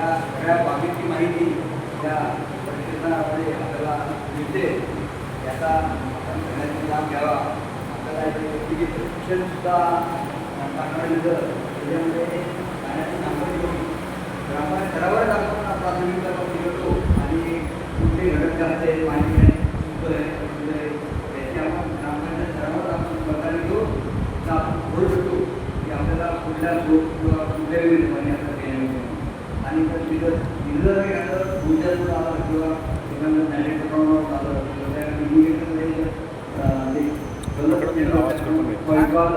या सगळ्या बाबीची माहिती या प्रशिक्षणामध्ये आपल्याला मिळते याचा आपण सगळ्यांनी लाभ घ्यावा. आपल्याला जे प्रशिक्षणसुद्धा टाकण्यात येतं त्याच्यामध्ये पाण्याची नांगरणी होती. ग्रामाच्या स्तरावरच आपण प्राथमिकता करून करतो आणि कुठे घडत जाते पाणी आहे शुद्ध आहे अशुद्ध आहे याची आपण ग्रामाच्या स्तरावर आपण प्रकारे घेऊन तर आपण बोलू शकतो की आपल्याला कुठल्या झोप किंवा कुठल्या वेळी पाणी आपल्याला देण्यात आणि जर तिथं दिलं नाही एखादं भूजल आलं किंवा एखादं नॅलेट प्रमाणात आलं किंवा त्या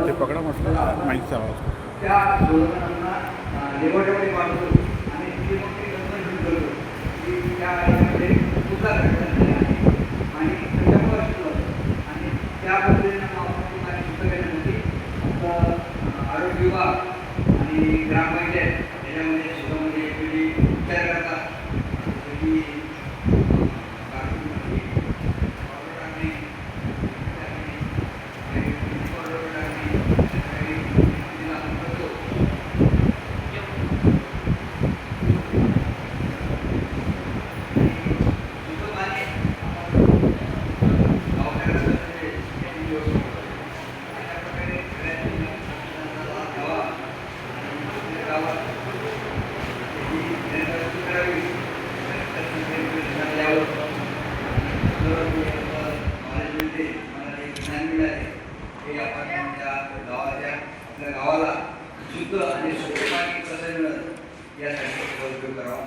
ते पकडा म्हटलं माईकचा आवाज. आणि मग ते करतो की आणि त्याच्यामुळे त्या पद्धतीनं आपण करण्यासाठी आरोग्य विभाग आणि ग्रामपंचायत याच्यामध्ये वेगवेगळी उपचार करतात जसं की अं, कार्बनची पावडर टाकणे, टाकणे, काही पावडर टाकणे, काही तिला आपण करतो. शुद्ध पाणी आपण गावाकडे असलं म्हणजे याची व्यवस्था करतो. अशा प्रकारे सगळ्यांनी संशोधनाचा लाभ घ्यावा आणि आपल्या गावात त्याची जनजागृती करावी त्यासाठी प्रशिक्षण द्यावं आणि जर मी आपलं नॉलेज मिळते मला जे ज्ञान मिळाले हे आपण त्या गावाच्या आपल्या गावाला शुद्ध आणि स्वच्छ पाणी कसं मिळत यासाठी उपयोग करावा.